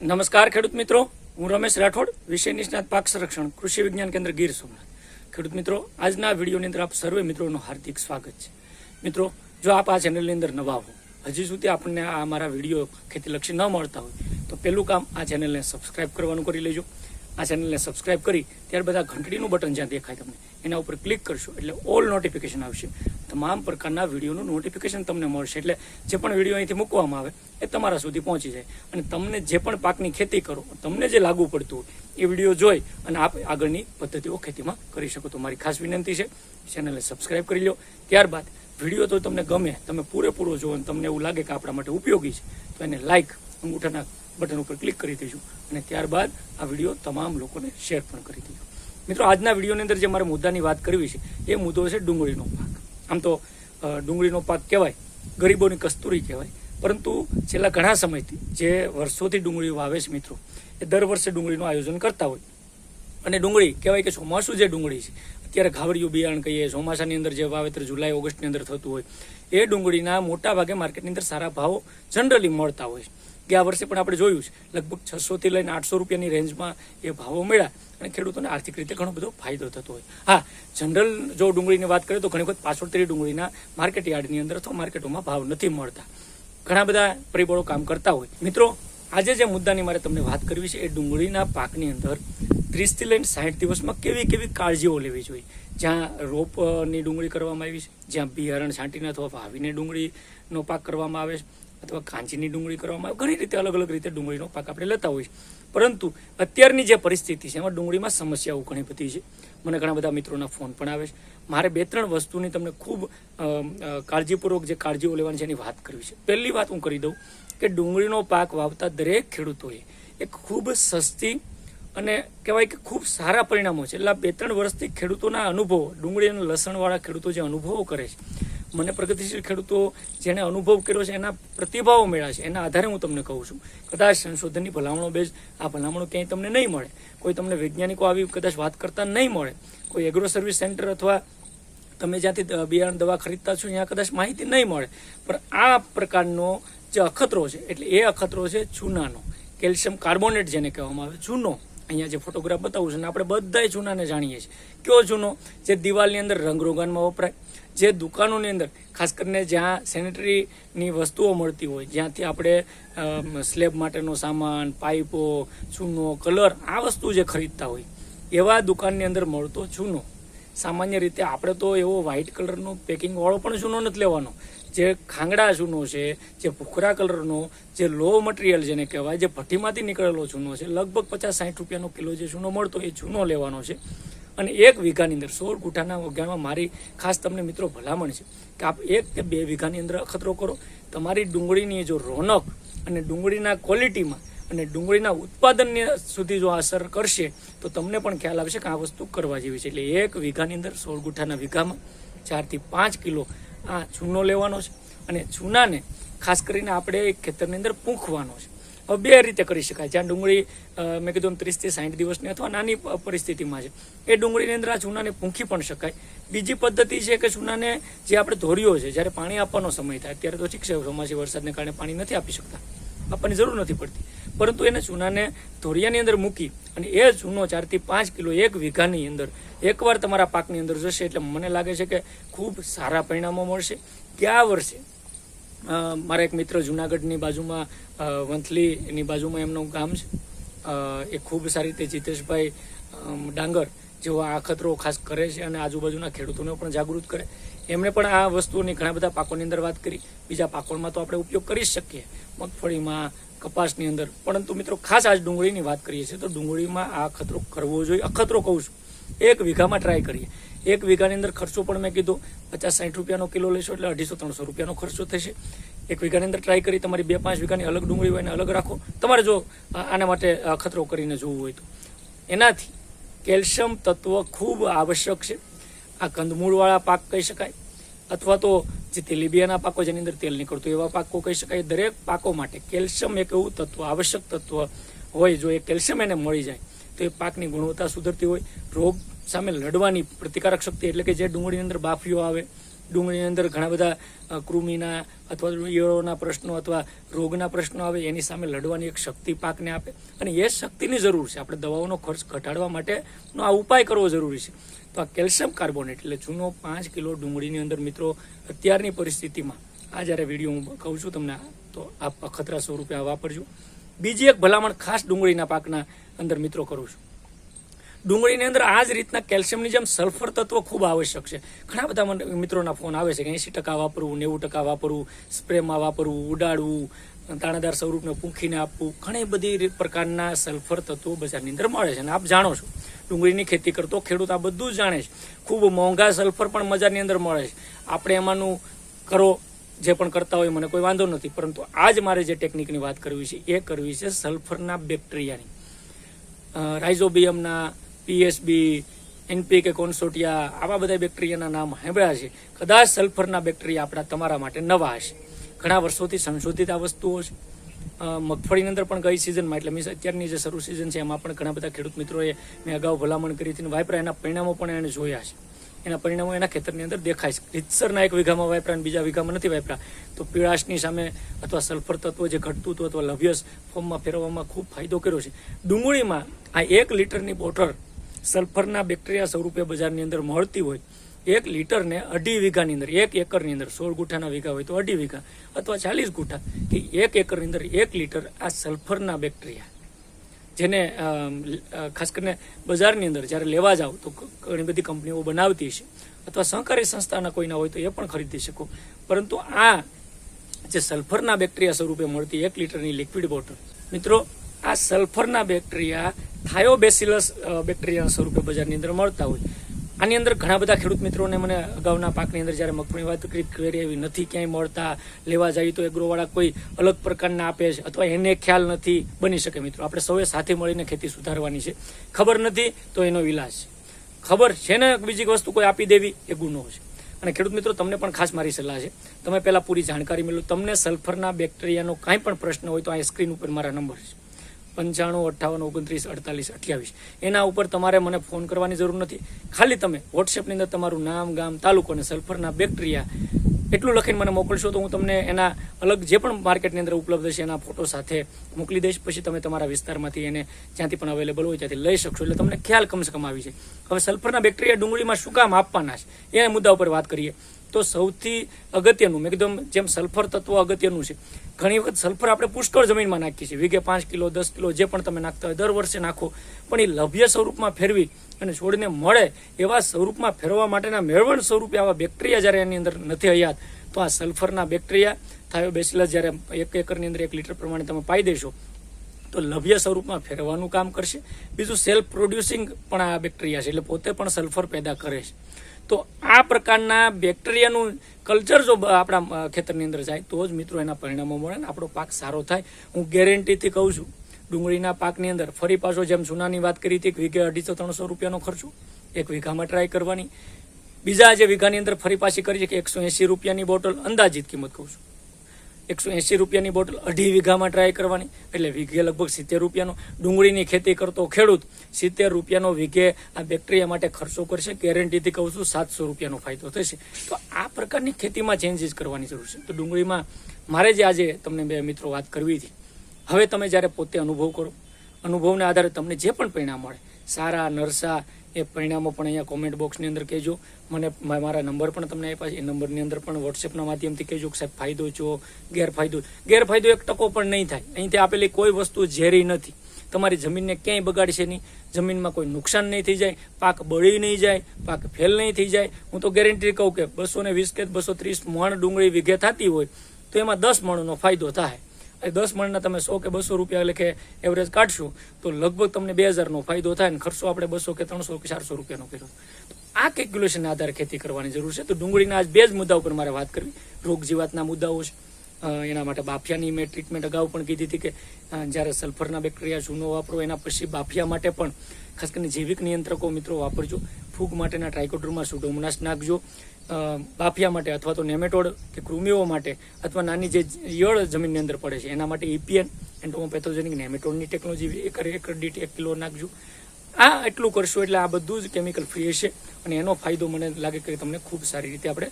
નમસ્કાર ખેડૂત મિત્રો. હું રમેશ રાઠોડ, વિષય નિષ્ણાત પાક સંરક્ષણ, કૃષિ વિજ્ઞાન કેન્દ્ર ગીર સોમનાથ. ખેડૂત મિત્રો, આજના વિડીયોની અંદર આપ સર્વે મિત્રોનું હાર્દિક સ્વાગત છે. મિત્રો, જો આપ આ ચેનલની અંદર નવા હો, હજી સુધી આપણને આ અમારા વીડિયો ખેતીલક્ષી ન મળતા હોય, તો પહેલું કામ આ ચેનલને સબસ્ક્રાઇબ કરવાનું કરી લેજો. આ ચેનલને સબસ્ક્રાઇબ કરી ત્યારબાદ આ ઘંટડીનું બટન જ્યાં દેખાય તમને, એના ઉપર ક્લિક કરશો એટલે ઓલ નોટિફિકેશન આવશે. તમામ પ્રકારના વિડીયોનું નોટિફિકેશન તમને મળશે. એટલે જે પણ વીડિયો અહીંથી મૂકવામાં આવે, એ તમારા સુધી પહોંચી જાય. અને તમને જે પણ પાકની ખેતી કરો, તમને જે લાગુ પડતું હોય, એ વીડિયો જોઈ અને આપ આગળની પદ્ધતિઓ ખેતીમાં કરી શકો. તો મારી ખાસ વિનંતી છે, ચેનલને સબસ્ક્રાઇબ કરી લો ત્યારબાદ વીડિયો તો તમને ગમે, તમે પૂરેપૂરો જુઓ અને તમને એવું લાગે કે આપણા માટે ઉપયોગી છે, તો એને લાઇક અંગૂઠાના બટન ઉપર ક્લિક કરી દેજો અને ત્યારબાદ આ વીડિયો તમામ લોકોને શેર પણ કરી દેજો. મિત્રો, આજના વિડીયોની અંદર જે મારે મુદ્દાની વાત કરવી છે, એ મુદ્દો છે ડુંગળીનો પાક. આમ તો ડુંગળીનો પાક કહેવાય, ગરીબોની કસ્તુરી કહેવાય, પરંતુ છેલ્લા ઘણા સમયથી જે વર્ષોથી ડુંગળી વાવે છે મિત્રો, એ દર વર્ષે ડુંગળીનું આયોજન કરતા હોય. અને ડુંગળી કહેવાય કે ચોમાસું જે ડુંગળી છે, અત્યારે ઘાવડિયું બિયારણ કહીએ, ચોમાસાની અંદર જે વાવેતર જુલાઈ, ઓગસ્ટની અંદર થતું હોય, એ ડુંગળીના મોટા ભાગે માર્કેટની અંદર સારા ભાવો જનરલી મળતા હોય છે. ગયા વર્ષે પણ આપણે જોયું છે. લગભગ છસોથી લઈને આઠસો રૂપિયાની રેન્જમાં એ ભાવો મળ્યા અને ખેડૂતોને આર્થિક રીતે ઘણો બધો ફાયદો થતો હોય. હા, જનરલ જો ડુંગળીની વાત કરીએ તો ઘણી વખત પાછોતરી ડુંગળીના માર્કેટ યાર્ડની અંદર અથવા માર્કેટોમાં ભાવ નથી મળતા. ઘણા બધા પરિબળો કામ કરતા હોય. મિત્રો, આજે જે મુદ્દાની મારે તમને વાત કરવી છે એ ડુંગળીના પાકની અંદર ત્રીસથી લઈને સાઠ દિવસમાં કેવી કેવી કાળજીઓ લેવી જોઈએ. જ્યાં રોપની ડુંગળી કરવામાં આવી છે, જ્યાં બિયારણ છાંટીને અથવા વાવીને ડુંગળીનો પાક કરવામાં આવે છે અથવા કાંચીની ડુંગળી કરવામાં ઘણી રીતે અલગ અલગ રીતે ડુંગળીનો પાક આપણે લેતા હોઈએ છે પરંતુ અત્યારની જે પરિસ્થિતિ છે, એમાં ડુંગળીમાં સમસ્યાઓ ઘણી બધી છે. મને ઘણા બધા મિત્રોના ફોન પણ આવે છે. મારે બે ત્રણ વસ્તુની તમને ખૂબ કાળજીપૂર્વક જે કાળજીઓ લેવાની છે એની વાત કરવી છે. પહેલી વાત હું કરી દઉં કે ડુંગળીનો પાક વાવતા દરેક ખેડૂતોએ એક ખૂબ સસ્તી અને કહેવાય કે ખૂબ સારા પરિણામો છે. એટલે આ બે ત્રણ વર્ષથી ખેડૂતોના અનુભવો ડુંગળી અને લસણવાળા ખેડૂતો જે અનુભવો કરે છે મને પ્રગતિશીલ ખેડૂતો જેણે અનુભવ કર્યો છે, એના પ્રતિભાવો મળ્યા છે. એના આધારે હું તમને કહું છું. કદાચ સંશોધનની ભલામણો બેઝ આ ભલામણો ક્યાંય તમને નહીં મળે. કોઈ તમને વૈજ્ઞાનિકો આવી કદાચ વાત કરતા નહીં મળે. કોઈ એગ્રો સર્વિસ સેન્ટર અથવા તમે જ્યાંથી બિયારણ દવા ખરીદતા છો, ત્યાં કદાચ માહિતી નહીં મળે. પણ આ પ્રકારનો જે અખતરો છે, એટલે એ અખતરો છે ચૂનાનો. કેલ્શિયમ કાર્બોનેટ જેને કહેવામાં આવે, ચૂનો. અહીંયા જે ફોટોગ્રાફ બતાવું છું ને, આપણે બધાય ચૂનાને જાણીએ છીએ. કયો ચૂનો જે દિવાલની અંદર રંગરોગાનમાં વપરાય, જે દુકાનોની અંદર, ખાસ કરીને જ્યાં સેનેટરીની વસ્તુઓ મળતી હોય, જ્યાંથી આપણે સ્લેબ માટેનો સામાન, પાઇપો, ચૂનો, કલર, આ વસ્તુ જે ખરીદતા હોય, એવા દુકાનની અંદર મળતો ચૂનો સામાન્ય રીતે આપણે તો એવો વ્હાઇટ કલરનો પેકિંગવાળો પણ ચૂનો નથી લેવાનો. જે ખાંગડા ચૂનો છે, જે ભૂખરા કલરનો જે લો મટીરિયલ જેને કહેવાય, જે ભઠ્ઠીમાંથી નીકળેલો ચૂનો છે, લગભગ પચાસ સાઠ રૂપિયાનો કિલો જે ચૂનો મળતો એ ચૂનો લેવાનો છે. અને એક વીઘાની અંદર સોળ ગુઠાના વગાણમાં મારી ખાસ તમને મિત્રો ભલામણ છે કે આપ એક કે બે વીઘાની અંદર અખતરો કરો. તમારી ડુંગળીની જો રોનક અને ડુંગળીના ક્વોલિટીમાં અને ડુંગળીના ઉત્પાદન સુધી જો અસર કરશે, તો તમને પણ ખ્યાલ આવશે કે આ વસ્તુ કરવા જેવી છે. એટલે એક વીઘાની અંદર સોળ ગુઠાના વીઘામાં ચારથી પાંચ કિલો આ ચૂનો લેવાનો છે અને ચૂનાને ખાસ કરીને આપણે ખેતરની અંદર પૂંખવાનો છે. બે રીતે કરી શકાય. જ્યાં ડુંગળી મેં કીધું ત્રીસથી સાઠ દિવસની અથવા નાની પરિસ્થિતિમાં છે. એ ડુંગળીની અંદર આ ચૂનાને પૂંખી પણ શકાય. બીજી પદ્ધતિ છે કે ચૂનાને જે આપણે ધોર્યો છે, જ્યારે પાણી આપવાનો સમય થાય અત્યારે તો ઠીક છે ચોમાસી વરસાદને કારણે પાણી નથી આપી શકતા. આપવાની જરૂર નથી પડતી. પરંતુ એને ચૂનાને ધોરિયાની અંદર મૂકી અને એ ચૂનો ચારથી પાંચ કિલો એક વીઘાની અંદર એકવાર તમારા પાકની અંદર જશે એટલે મને લાગે છે કે ખૂબ સારા પરિણામો મળશે. ગયા વર્ષે મારા એક મિત્ર જુનાગઢની બાજુમાં વંથલી એની બાજુમાં એમનું ગામ છે. એ ખૂબ સારી રીતે જીતેશભાઈ ડાંગર જેઓ આ ખતરો ખાસ કરે છે અને આજુબાજુના ખેડૂતોને પણ જાગૃત કરે. એમણે પણ આ વસ્તુઓની ઘણા બધા પાકોની અંદર વાત કરી. બીજા પાકોમાં તો આપણે ઉપયોગ કરી શકીએ. મગફળીમાં, કપાસની અંદર. પરંતુ મિત્રો, ખાસ આજ ડુંગળીની વાત કરીએ છીએ તો ડુંગળીમાં આ ખતરો કરવો જોઈએ. અખતરો કહું છું. એક વીઘામાં ટ્રાય કરીએ. એક વીઘાની અંદર ખર્ચો પણ મેં કીધું. પચાસ સાઠ રૂપિયાનો કિલો લેશો એટલે અઢીસો, ત્રણસો રૂપિયાનો ખર્ચો થશે. એક વીઘાની અંદર ટ્રાય કરી તમારી બે, પાંચ વીઘાની અલગ ડુંગળી હોય એને અલગ રાખો. તમારે જો આના માટે ખતરો કરીને જોવું હોય તો. એનાથી કેલ્શિયમ તત્વ ખૂબ આવશ્યક છે. આ કંદમૂળવાળા પાક કહી શકાય અથવા તો જે તેલીબિયાના પાકો જેની અંદર તેલ નીકળતું એવા પાકો કહી શકાય. દરેક પાકો માટે કેલ્શિયમ એક એવું તત્વ, આવશ્યક તત્વ હોય જો એ કેલ્શિયમ એને મળી જાય તો એ પાકની ગુણવત્તા સુધરતી હોય. રોગ સામે લડવાની પ્રતિકારક શક્તિ એટલે કે જે ડુંગળીની અંદર બાફીઓ આવે ડુંગળીની અંદર ઘણા બધા કૃમિના અથવા ઈયળોના પ્રશ્નો અથવા રોગના પ્રશ્નો આવે, એની સામે લડવાની એક શક્તિ પાકને આપે. અને એ શક્તિની જરૂર છે. આપણે દવાઓનો ખર્ચ ઘટાડવા માટેનો આ ઉપાય કરવો જરૂરી છે. તો આ કેલ્શિયમ કાર્બોનેટ, એટલે જૂનો પાંચ કિલો ડુંગળીની અંદર મિત્રો, અત્યારની પરિસ્થિતિમાં, આ જ્યારે વીડિયો હું કહું છું તમને, તો આપ અખતરા સ્વરૂપે આ વાપરજો. બીજી એક ભલામણ ખાસ ડુંગળીના પાકના અંદર મિત્રો કરું છું. ડુંગળીની અંદર આ જ રીતના કેલ્શિયમની જેમ સલ્ફર તત્વ ખૂબ આવશ્યક છે. ઘણા બધા મને મિત્રોના ફોન આવે છે કે એંસી ટકા વાપરવું, નેવું ટકા વાપરવું, સ્પ્રેમાં વાપરવું, ઉડાડવું, દાણાદાર સ્વરૂપને પૂંખીને આપવું, ઘણી બધી પ્રકારના સલ્ફર તત્વો બજારની અંદર મળે છે અને આપ જાણો છો. ડુંગળીની ખેતી કરતો ખેડૂત આ બધું જ જાણે છે. ખૂબ મોંઘા સલ્ફર પણ બજારની અંદર મળે છે. આપણે એમાંનું કરો જે પણ કરતા હોય મને કોઈ વાંધો નથી, પરંતુ આજ મારે જે ટેકનિકની વાત કરવી છે એ કરવી છે સલ્ફરના બેક્ટેરિયાની. રાઇઝોબિયમના પીએસબી એનપી કે કોન્સોટિયા આવા બધા બેક્ટેરિયાના નામ સાંભળ્યા છે કદાચ સલ્ફરના બેક્ટેરિયા આપણા તમારા માટે નવા હશે. ઘણા વર્ષોથી સંશોધિત આ વસ્તુઓ છે. મગફળીની અંદર પણ ગઈ સિઝનમાં એટલે મીન્સ અત્યારની જે શરૂ સિઝન છે, એમાં પણ ઘણા બધા ખેડૂત મિત્રોએ મેં અગાઉ ભલામણ કરી હતી વાપરા એના પરિણામો પણ એણે જોયા છે. એના પરિણામો એના ખેતરની અંદર દેખાય છે. રીતસરના એક વીઘામાં વાપરા અને બીજા વીઘામાં નથી વાપરા તો પીળાશની સામે અથવા સલ્ફર તત્વ જે ઘટતું હતું અથવા લવ્યસ ફોર્મમાં ફેરવવામાં ખૂબ ફાયદો કર્યો છે. ડુંગળીમાં આ એક લીટરની બોટલ સલ્ફરના બેક્ટેરિયા સ્વરૂપે બજારની અંદર મળતી હોય, એક લીટરને અઢી વીઘાની અંદર, એક એકરની અંદર, સોળ ગુઠાના વીઘા હોય તો અઢી વીઘા અથવા ચાલીસ ગુઠા, કે એક એકરની અંદર એક લીટર આ સલ્ફરના બેક્ટેરિયા. જેને ખાસ કરીને બજારની અંદર જ્યારે લેવા જાઓ તો ઘણી બધી કંપનીઓ બનાવતી છે અથવા સહકારી સંસ્થાના કોઈના હોય તો એ પણ ખરીદી શકો. પરંતુ આ જે સલ્ફરના બેક્ટેરિયા સ્વરૂપે મળતી એક લીટરની લિક્વિડ બોટલ, મિત્રો આ સલ્ફરના બેક્ટેરિયા, થાયોબેસિલસ બેક્ટેરિયા સ્વરૂપે બજારની અંદર મળતા હોય. આની અંદર ઘણા બધા ખેડૂત મિત્રોને મને અગાઉના પાકની અંદર જ્યારે મગફળી વાત કરી એવી નથી ક્યાંય મળતા, લેવા જઈએ તો એગ્રોવાળા કોઈ અલગ પ્રકારના આપે છે અથવા એને ખ્યાલ નથી, બની શકે મિત્રો. આપણે સૌએ સાથે મળીને ખેતી સુધારવાની છે. ખબર નથી તો એનો ઇલાજ છે. ખબર છે ને બીજી વસ્તુ કોઈ આપી દેવી એ ગુનો છે. અને ખેડૂત મિત્રો, તમને પણ ખાસ મારી સલાહ છે. તમે પહેલાં પૂરી જાણકારી મેળવો. તમને સલ્ફરના બેક્ટેરિયાનો કાંઈ પણ પ્રશ્ન હોય તો આ સ્ક્રીન ઉપર મારા નંબર છે. પંચાણું, અઠ્ઠાવન, ઓગણત્રીસ, અડતાલીસ, અઠ્યાવીસ. એના ઉપર તમારે મને ફોન કરવાની જરૂર નથી. ખાલી તમે વોટ્સએપની અંદર તમારું નામ, ગામ, તાલુકો અને સલ્ફરના બેક્ટેરિયા એટલું લખીને મને મોકલશો તો હું તમને એના અલગ જે પણ માર્કેટની અંદર ઉપલબ્ધ છે એના ફોટો સાથે મોકલી દઈશ. પછી તમે તમારા વિસ્તારમાંથી એને જ્યાંથી પણ અવેલેબલ હોય ત્યાંથી લઈ શકશો. એટલે તમને ખ્યાલ કમસે કમ આવી છે હવે સલ્ફરના બેક્ટેરિયા ડુંગળીમાં શું કામ આપવાના છે? એ મુદ્દા ઉપર વાત કરીએ. તો સૌથી અગત્યનું મેં કીધું જેમ સલ્ફર તત્વ અગત્યનું છે. ઘણી વખત સલ્ફર આપણે પુષ્કળ જમીનમાં નાખીએ છીએ. વીઘે પાંચ કિલો, દસ કિલો જે પણ તમે નાખતા હોય, દર વર્ષે નાખો. પણ એ લભ્ય સ્વરૂપમાં ફેરવી અને છોડને મળે એવા સ્વરૂપમાં ફેરવવા માટેના મેળવણ સ્વરૂપે આવા બેક્ટેરિયા જ્યારે એની અંદર નથી હયાત, તો આ સલ્ફરના બેક્ટેરિયા થાયોબેસિલસ જ્યારે એક એકરની અંદર એક લીટર પ્રમાણે તમે પાઈ દેશો, તો લભ્ય સ્વરૂપમાં ફેરવાનું કામ કરશે. બીજું સેલ્ફ પ્રોડ્યુસિંગ પણ આ બેક્ટેરિયા છે, એટલે પોતે પણ સલ્ફર પેદા કરે છે. તો આ પ્રકારના બેક્ટેરિયાનું કલ્ચર જો આપણા ખેતરની અંદર જાય, તો જ મિત્રો એના પરિણામો મળે ને આપણો પાક સારો થાય. હું ગેરંટીથી કહું છું, ડુંગળીના પાકની અંદર ફરી પાછો જેમ સુનાની વાત કરી હતી એક વીઘે અઢીસો, ત્રણસો રૂપિયાનો ખર્ચો, એક વીઘામાં ટ્રાય કરવાની. બીજા જે વીઘાની અંદર ફરી પાછી કરી છે કે એકસો એંસી રૂપિયાની બોટલ અંદાજિત કિંમત કહું છું. એકસો એંસી રૂપિયાની બોટલ અઢી વીઘામાં ટ્રાય કરવાની. એટલે વીઘે લગભગ સિત્તેર રૂપિયાનો ડુંગળીની ખેતી કરતો ખેડૂત સિત્તેર રૂપિયાનો વીઘે આ બેક્ટેરિયા માટે ખર્ચો કરશે. ગેરંટીથી કહું છું, સાતસો રૂપિયાનો ફાયદો થશે. તો આ પ્રકારની ખેતીમાં ચેન્જીસ કરવાની જરૂર છે. તો ડુંગળીમાં મારે જે આજે તમને બે મિત્રો વાત કરવી હતી, હવે તમે જ્યારે પોતે અનુભવ કરો, અનુભવના આધારે તમને જે પણ પરિણામ મળે, સારા, નરસા એ પરિણામો પણ અહીંયા કોમેન્ટ બોક્સની અંદર કહેજો. મને મારા નંબર પણ તમને આપ્યા છે. એ નંબરની અંદર પણ વોટ્સએપના માધ્યમથી કહેજો કે સાહેબ, ફાયદો છો? ગેરફાયદો? ગેરફાયદો એક ટકો પણ નહીં થાય. અહીંથી આપેલી કોઈ વસ્તુ ઝેરી નથી. તમારી જમીનને ક્યાંય બગાડશે નહીં. જમીનમાં કોઈ નુકસાન નહીં થઈ જાય. પાક બળી નહીં જાય. પાક ફેલ નહીં થઈ જાય. હું તો ગેરંટી કહું કે બસો ને વીસ કે બસો ત્રીસ મણ ડુંગળી વીઘે થતી હોય તો એમાં દસ મણનો ફાયદો થાય. દસ મણના તમે સો કે બસો રૂપિયા લેખે એવરેજ કાઢશો, તો લગભગ તમને બે હજારનો ફાયદો થાય ને ખર્ચો આપણે બસો કે ત્રણસો કે ચારસો રૂપિયાનો કર્યો. આ કેલ્ક્યુલેશનના આધારે ખેતી કરવાની જરૂર છે. તો ડુંગળીના આજ બે જ મુદ્દા ઉપર મારે વાત કરવી. રોગ જીવાતના મુદ્દાઓ છે. એના માટે બાફિયાની મેં ટ્રીટમેન્ટ અગાઉ પણ કીધી હતી કે જ્યારે સલ્ફરના બેક્ટેરિયા ચૂનો વાપરો, એના પછી બાફિયા માટે પણ ખાસ કરીને જૈવિક નિયંત્રકો મિત્રો વાપરજો. ફૂગ માટેના ટ્રાઇકોડ્રોમાં સુડોમનાસ નાખજો. બાફિયા માટે અથવા તો નેમેટોડ કે કૃમિઓ માટે અથવા નાની જે ઈયળ જમીનની અંદર પડે છે, એના માટે ઇપીએન એન્ટોમોપેથોજેનિક નેમેટોડની ટેકનોલોજી એક એકર દીઠ એક કિલો નાખજો. આ એટલું કરશો એટલે આ બધું જ કેમિકલ ફ્રી હશે અને એનો ફાયદો મને લાગે કે તમને ખૂબ સારી રીતે આપણે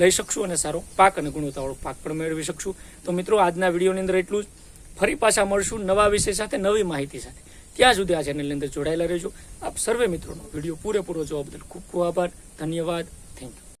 લઈ શકશું અને સારો પાક અને ગુણવત્તાવાળો પાક પણ મેળવી શકશું. તો મિત્રો, આજના વિડીયોની અંદર એટલું જ. ફરી પાછા મળશું નવા વિષય સાથે, નવી માહિતી સાથે. ત્યાં સુધી આ ચેનલની અંદર જોડાયેલા રહેજો. આપ સર્વે મિત્રોનો વીડિયો પૂરેપૂરો જોવા બદલ ખૂબ ખૂબ આભાર. ધન્યવાદ.